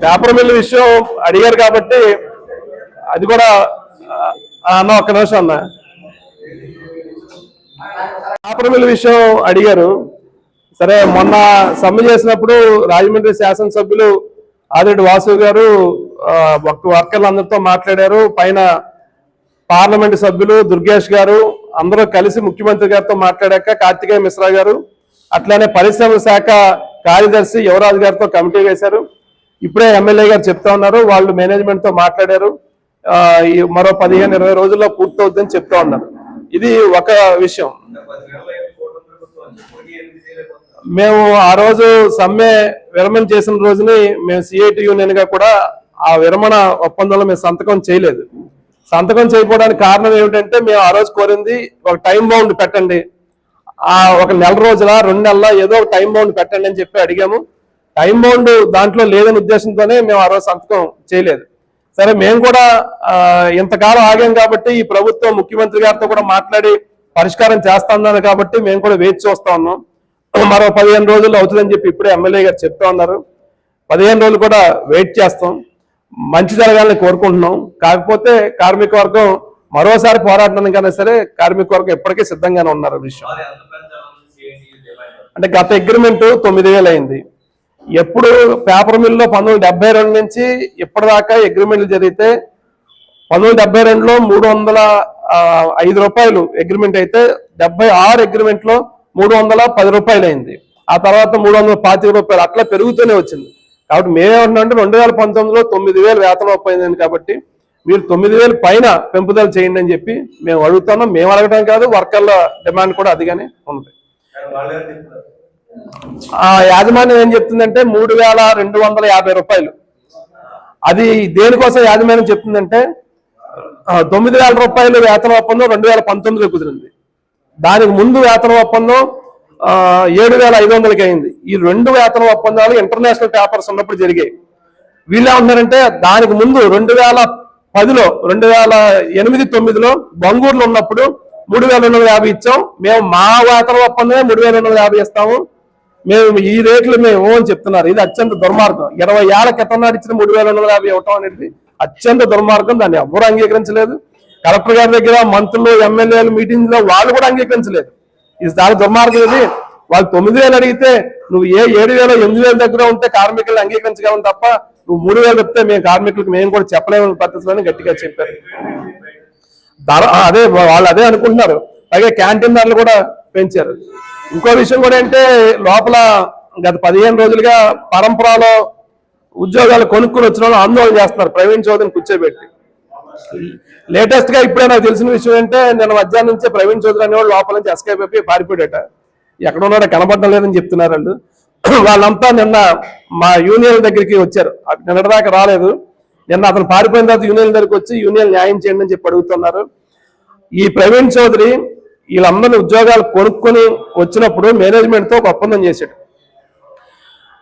Paper mill విషయం అడిగారు కాబట్టి అది కూడా అన్న ఒక్క నిమిషం అన్న. పేపర్ మిల్ విషయం అడిగారు. సరే మొన్న సమ్మె చేసినప్పుడు రాజమండ్రి శాసనసభ్యులు ఆదిరెడ్డి వాసు గారు ఆ, వర్క- వర్కర్లందరితో మాట్లాడారు. పైన పార్లమెంట్ సభ్యులు దుర్గేష్ గారు అందరూ కలిసి ముఖ్యమంత్రి గారితో మాట్లాడాక కార్తికేయ మిశ్రా గారు అట్లానే పరిశ్రమల శాఖ కార్యదర్శి యువరాజు గారితో కమిటీ వేశారు. ఇప్పుడే ఎమ్మెల్యే గారు చెప్తా ఉన్నారు. వాళ్ళు మేనేజ్మెంట్తో మాట్లాడారు. మరో పదిహేను ఇరవై రోజుల్లో పూర్తవుద్దని చెప్తా ఉన్నారు. ఇది ఒక విషయం. మేము ఆ రోజు సమ్మె విరమణ చేసిన రోజుని మేము సిఐటి యూనియన్గా కూడా ఆ విరమణ ఒప్పందంలో మేము సంతకం చేయలేదు. సంతకం చేయకపోవడానికి కారణం ఏమిటంటే మేము ఆ రోజు కోరింది ఒక టైం బౌండ్ పెట్టండి. ఆ ఒక నెల రోజుల రెండు నెలల ఏదో ఒక టైం బౌండ్ పెట్టండి అని చెప్పి అడిగాము. టైం బౌండ్ దాంట్లో లేదని ఉద్దేశంతోనే మేము ఆ రోజు సంతకం చేయలేదు. సరే మేము కూడా ఇంతకాలం ఆగాం కాబట్టి ఈ ప్రభుత్వం ముఖ్యమంత్రి గారితో కూడా మాట్లాడి పరిష్కారం చేస్తాన్నారు కాబట్టి మేము కూడా వేచి చూస్తా ఉన్నాం. మరో పదిహేను రోజులు అవుతుందని చెప్పి ఇప్పుడే ఎమ్మెల్యే గారు చెప్తా ఉన్నారు. పదిహేను రోజులు కూడా వెయిట్ చేస్తాం. మంచి జరగాలని కోరుకుంటున్నాం. కాకపోతే కార్మిక వర్గం మరోసారి పోరాడడానికైనా సరే కార్మిక వర్గం ఎప్పటికీ సిద్ధంగానే ఉన్నారు విషయం. అంటే గత అగ్రిమెంట్ తొమ్మిది వేలు అయింది. ఎప్పుడు పేపర్ మిల్లో పంతొమ్మిది డెబ్బై రెండు నుంచి ఇప్పటిదాకా అగ్రిమెంట్లు జరిగితే పంతొమ్మిది డెబ్బై రెండులో మూడు వందల ఐదు రూపాయలు అగ్రిమెంట్ అయితే డెబ్బై ఆరు అగ్రిమెంట్లో మూడు వందల పది రూపాయలు అయింది. ఆ తర్వాత మూడు వందల పాతిక రూపాయలు అట్లా పెరుగుతూనే వచ్చింది. కాబట్టి మేమేమంటే రెండు వేల పంతొమ్మిదిలో తొమ్మిది వేలు వేతనం ఒప్పైంది కాబట్టి మీరు తొమ్మిది వేలు పైన పెంపుదల చేయండి అని చెప్పి మేము అడుగుతున్నాం. మేము అడగటం కాదు వర్కర్ల డిమాండ్ కూడా అదిగానే ఉంది. ఆ యాజమాన్యం ఏం చెప్తుందంటే మూడు వేల రెండు వందల యాభై రూపాయలు. అది దేనికోసం యాజమాన్యం చెప్తుందంటే తొమ్మిది వేల రూపాయలు వేతన ఒప్పందం రెండు వేల పంతొమ్మిదిలో కుదిరింది. దానికి ముందు వేతన ఒప్పందం ఏడు వేల ఐదు వందలకి అయింది. ఈ రెండు వేతన ఒప్పందాలు ఇంటర్నేషనల్ పేపర్స్ ఉన్నప్పుడు జరిగాయి. వీళ్ళు ఉన్నారంటే దానికి ముందు రెండు వేల పదిలో రెండు వేల ఎనిమిది తొమ్మిదిలో బంగూరులో ఉన్నప్పుడు మూడు వేల రెండు వందల యాభై ఇచ్చాం. మేము మా వేతన ఒప్పందమే మూడు వేల రెండు వందల యాభై ఇస్తాము. మేము ఈ రేట్లు మేము అని చెప్తున్నారు. ఇది అత్యంత దుర్మార్గం. ఇరవై ఏళ్ళ క్రితం నాడు ఇచ్చిన మూడు వేల రెండు వందల యాభై ఇవ్వటం అనేది అత్యంత దుర్మార్గం. దాన్ని ఎవరు అంగీకరించలేదు. కలెక్టర్ గారి దగ్గర మంత్రులు ఎమ్మెల్యేలు మీటింగ్లో వాళ్ళు కూడా అంగీకరించలేదు. ఇది చాలా దుర్మార్గం ఇది. వాళ్ళు తొమ్మిది వేలు అడిగితే నువ్వు ఏ ఏడు వేల ఎనిమిది వేల దగ్గర ఉంటే కార్మికులు అంగీకరించగలం తప్ప నువ్వు మూడు వేలు చెప్తే మేము కార్మికులకు మేము కూడా చెప్పలేమని పద్ధతిలోనే గట్టిగా చెప్పారు. ధర అదే వాళ్ళు అదే అనుకుంటున్నారు. అలాగే క్యాంటీన్ ధరలు కూడా పెంచారు. ఇంకో విషయం కూడా ఏంటంటే లోపల గత పదిహేను రోజులుగా పరంపరలో ఉద్యోగాలు కొనుక్కుని వచ్చిన వాళ్ళు ఆందోళన చేస్తున్నారు. ప్రవీణ్ చౌదరిని కూర్చోబెట్టి. లేటెస్ట్గా ఇప్పుడే నాకు తెలిసిన విషయం ఏంటంటే నేను మధ్యాహ్నం నుంచే ప్రవీణ్ చౌదరి అనేవాళ్ళు లోపల నుంచి ఎస్కేప్ అయిపోయి పారిపోయాడట. ఎక్కడ ఉన్నాడో కనబడడం లేదని చెప్తున్నారు వాళ్ళు. వాళ్ళంతా నిన్న మా యూనియన్ దగ్గరికి వచ్చారు. నిన్నటిదాకా రాలేదు. నిన్న అతను పారిపోయిన తర్వాత యూనియన్ దగ్గరికి వచ్చి యూనియన్ న్యాయం చేయండి అని చెప్పి అడుగుతున్నారు. ఈ ప్రవీణ్ చౌదరి వీళ్ళందరినీ ఉద్యోగాలు కొనుక్కొని వచ్చినప్పుడు మేనేజ్మెంట్తో ఒక ఒప్పందం చేశాడు.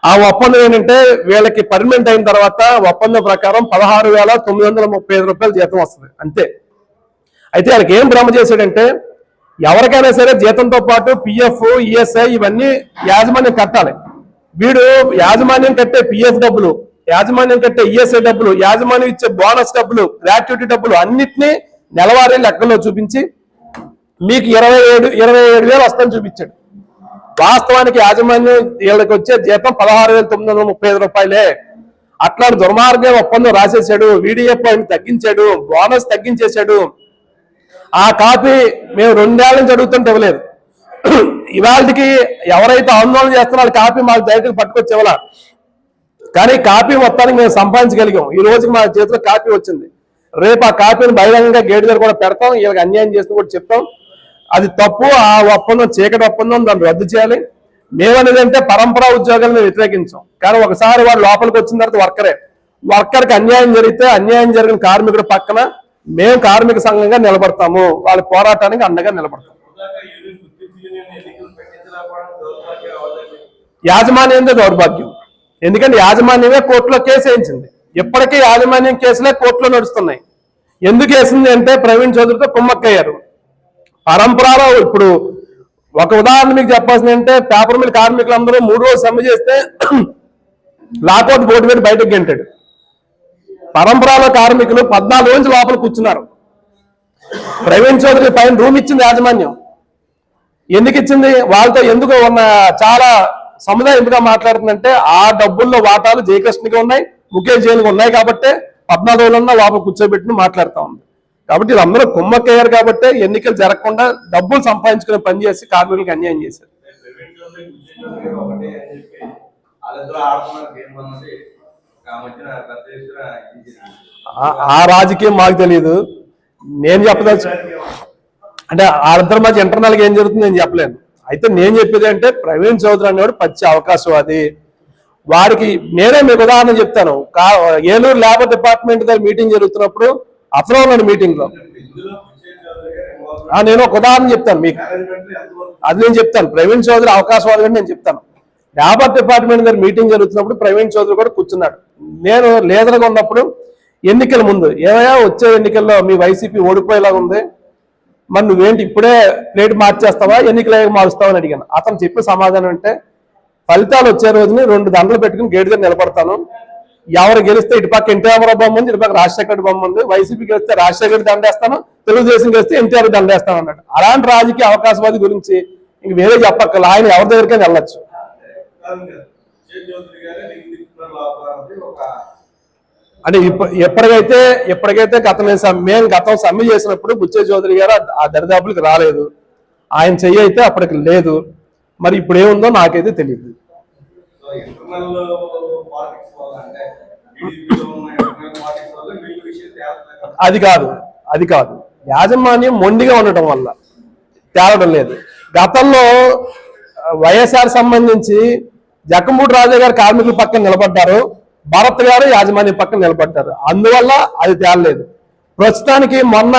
ఆ ఒప్పందం ఏంటంటే వీళ్ళకి పర్మనెంట్ అయిన తర్వాత ఒప్పందం ప్రకారం పదహారు వేల తొమ్మిది వందల ముప్పై ఐదు రూపాయలు జీతం వస్తుంది. అంతే. అయితే వాళ్ళకి ఏం భ్రమ చేశాడంటే ఎవరికైనా సరే జీతంతో పాటు పిఎఫ్ ఈఎస్ఐ ఇవన్నీ యాజమాన్యం కట్టాలి. వీడు యాజమాన్యం కట్టే పిఎఫ్ డబ్బులు యాజమాన్యం కట్టే ఈఎస్ఐ డబ్బులు యాజమాన్యం ఇచ్చే బోనస్ డబ్బులు గ్రాట్యుటీ డబ్బులు అన్నిటినీ నెలవారీ లెక్కల్లో చూపించి మీకు ఇరవై ఏడు ఇరవై ఏడు వేలు వస్తుందని చూపించాడు. వాస్తవానికి యాజమాన్యం వీళ్ళకి వచ్చే జీతం పదహారు వేల తొమ్మిది వందల ముప్పై ఐదు రూపాయలే. అట్లా దుర్మార్గం ఒప్పందం రాసేసాడు వీడిఎఫ్ ఆయన తగ్గించాడు బోనస్ తగ్గించేశాడు. ఆ కాపీ మేము రెండేళ్ళ నుంచి అడుగుతుంటే ఇవ్వలేదు. ఇవాళకి ఎవరైతే ఆందోళన చేస్తున్నారో కాపీ మాకు బయటకు పట్టుకొచ్చేవాళ్ళ కానీ కాపీ మొత్తానికి మేము సంపాదించగలిగాం. ఈ రోజుకి మా చేతిలో కాపీ వచ్చింది. రేపు ఆ కాపీని బహిరంగంగా గేట్ దగ్గర కూడా పెడతాం. వీళ్ళకి అన్యాయం చేస్తూ కూడా చెప్తాం. అది తప్పు ఆ ఒప్పందం చీకటి ఒప్పందం దాన్ని రద్దు చేయాలి. మేమనేది అంటే పరంపరా ఉద్యోగాలను వ్యతిరేకించాం. కానీ ఒకసారి వాడు లోపలికి వచ్చిన తర్వాత వర్కరే. వర్కర్కి అన్యాయం జరిగితే అన్యాయం జరిగిన కార్మికుడు పక్కన మేము కార్మిక సంఘంగా నిలబడతాము. వాళ్ళ పోరాటానికి అండగా నిలబడతాం. యాజమాన్యంతో దౌర్భాగ్యం. ఎందుకంటే యాజమాన్యమే కోర్టులో కేసు వేయించింది. ఇప్పటికీ యాజమాన్యం కేసులే కోర్టులో నడుస్తున్నాయి. ఎందుకు వేసింది అంటే ప్రవీణ్ చౌదరితో కుమ్మక్కయ్యారు. పరంపరలో ఇప్పుడు ఒక ఉదాహరణ మీకు చెప్పాల్సింది అంటే పేపర్ మిల్ కార్మికులందరూ మూడు రోజులు సమ్మె చేస్తే లాకౌట్ బోర్డు మీద బయటకు గెంటాడు. పరంపరాల కార్మికులు పద్నాలుగు రోజులు లోపల కూర్చున్నారు. ప్రవీణ్ చౌదరి పైన రూమ్ ఇచ్చింది యాజమాన్యం. ఎందుకు ఇచ్చింది? వాళ్ళతో ఎందుకు ఉన్న చాలా సముదాయం సముదాయంగా మాట్లాడుతుందంటే ఆ డబ్బుల్లో వాటాలు జయకృష్ణకి ఉన్నాయి ముఖేష్ జైలుకి ఉన్నాయి కాబట్టి పద్నాలుగు రోజులన్నా లోపల కూర్చోబెట్టిన మాట్లాడుతూ ఉంది. కాబట్టి వీళ్ళందరూ కుమ్మక్కయ్యారు కాబట్టి ఎన్నికలు జరగకుండా డబ్బులు సంపాదించుకునే పని చేసి కార్మికులకు అన్యాయం చేశారు. ఆ రాజకీయం మాకు తెలియదు నేను చెప్పదలుచు అంటే వాళ్ళిద్దరి మధ్య ఇంటర్నల్గా ఏం జరుగుతుంది నేను చెప్పలేను. అయితే నేను చెప్పేది అంటే ప్రవీణ్ చౌదరి అనేవాడు పచ్చి అవకాశవాది వారికి నేనే మీకు ఉదాహరణ చెప్తాను. కా- ఏలూరు లేబర్ డిపార్ట్మెంట్ దగ్గర మీటింగ్ జరుగుతున్నప్పుడు అతను ఉన్నాడు మీటింగ్లో నేను ఒక ఉదాహరణ చెప్తాను మీకు. అది నేను చెప్తాను. ప్రవీణ్ చౌదరి అవకాశవాది అని నేను చెప్తాను. లేబర్ డిపార్ట్మెంట్ దగ్గర మీటింగ్ జరుగుతున్నప్పుడు ప్రవీణ్ చౌదరి కూడా కూర్చున్నాడు. నేను లేదరగా ఉన్నప్పుడు ఎన్నికల ముందు ఏమయ్యా వచ్చే ఎన్నికల్లో మీ వైసీపీ ఓడిపోయేలాగా ఉంది? మరి నువ్వేంటి ఇప్పుడే ప్లేట్ మార్చేస్తావా? ఎన్నికలే మారుస్తావా అని అడిగాను. అతను చెప్పే సమాధానం అంటే ఫలితాలు వచ్చే రోజుని రెండు దండలు పెట్టుకుని గేట్ దగ్గర నిలబడతాను. ఎవరు గెలిస్తే ఇటుపక్క ఎన్టీఆర్ బొమ్మ ఉంది ఇటుపక్క రాజశేఖర్ బొమ్మ ఉంది వైసీపీ గెలిస్తే రాజశేఖర్ దండేస్తాను తెలుగుదేశం గెలిస్తే ఎన్టీఆర్ దండేస్తాను అన్నాడు. అలాంటి రాజకీయ అవకాశవాది గురించి ఇంక వేరే చెప్పక్కల ఆయన ఎవరి దగ్గరికైనా వెళ్ళొచ్చు. అంటే ఎప్పటికైతే ఎప్పటికైతే గతం మేము గతం సమ్మె చేసినప్పుడు బుచ్చే చౌదరి గారు ఆ- దరిదాపులకు రాలేదు. ఆయన చెయ్యి అయితే అప్పటికి లేదు. మరి ఇప్పుడు ఏముందో నాకైతే తెలియదు అది కాదు అది కాదు. యాజమాన్యం మొండిగా ఉండటం వల్ల తేలడం లేదు. గతంలో వైఎస్ఆర్ సంబంధించి జక్కమూడి రాజా గారు కార్మికుల పక్కన నిలబడ్డారు. భరత్ గారు యాజమాన్యం పక్కన నిలబడ్డారు. అందువల్ల అది తేలలేదు. ప్రస్తుతానికి మొన్న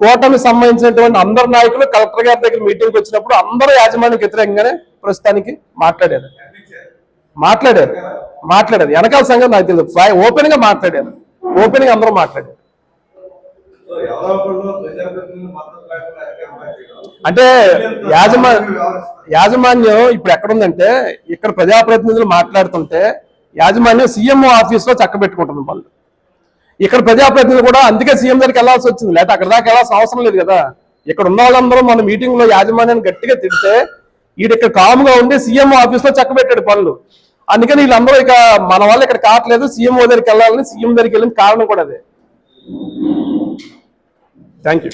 కూటమి సంబంధించినటువంటి అందరు నాయకులు కలెక్టర్ గారి దగ్గర మీటింగ్కి వచ్చినప్పుడు అందరూ యాజమాన్యం వ్యతిరేకంగానే ప్రస్తుతానికి మాట్లాడారు. మాట్లాడారు. మాట్లాడారు. వెనకాల సంగతి నాకు తెలియదు ఓపెన్గా మాట్లాడారు. ఓపెన్గా అందరూ మాట్లాడారు. అంటే యాజమా యాజమాన్యం ఇప్పుడు ఎక్కడుందంటే ఇక్కడ ప్రజాప్రతినిధులు మాట్లాడుతుంటే యాజమాన్యం సీఎంఓ ఆఫీస్లో చక్కబెట్టుకుంటుంది వాళ్ళు. ఇక్కడ ప్రజాప్రతినిధులు కూడా అందుకే సీఎం దగ్గరికి వెళ్ళాల్సి వచ్చింది. లేకపోతే అక్కడ దాకా వెళ్ళాల్సిన అవసరం లేదు కదా. ఇక్కడ ఉన్న వాళ్ళందరూ మన మీటింగ్లో యాజమాన్యాన్ని గట్టిగా తిడితే వీడు ఇక్కడ కామ్గా ఉండి సీఎం ఆఫీస్లో చక్కబెట్టాడు పనులు. అందుకని వీళ్ళందరూ ఇక మన వాళ్ళు ఇక్కడ కావట్లేదు. సీఎం దగ్గరికి వెళ్ళాలని సీఎం దగ్గరికి వెళ్ళిన కారణం కూడా అదే. Thank you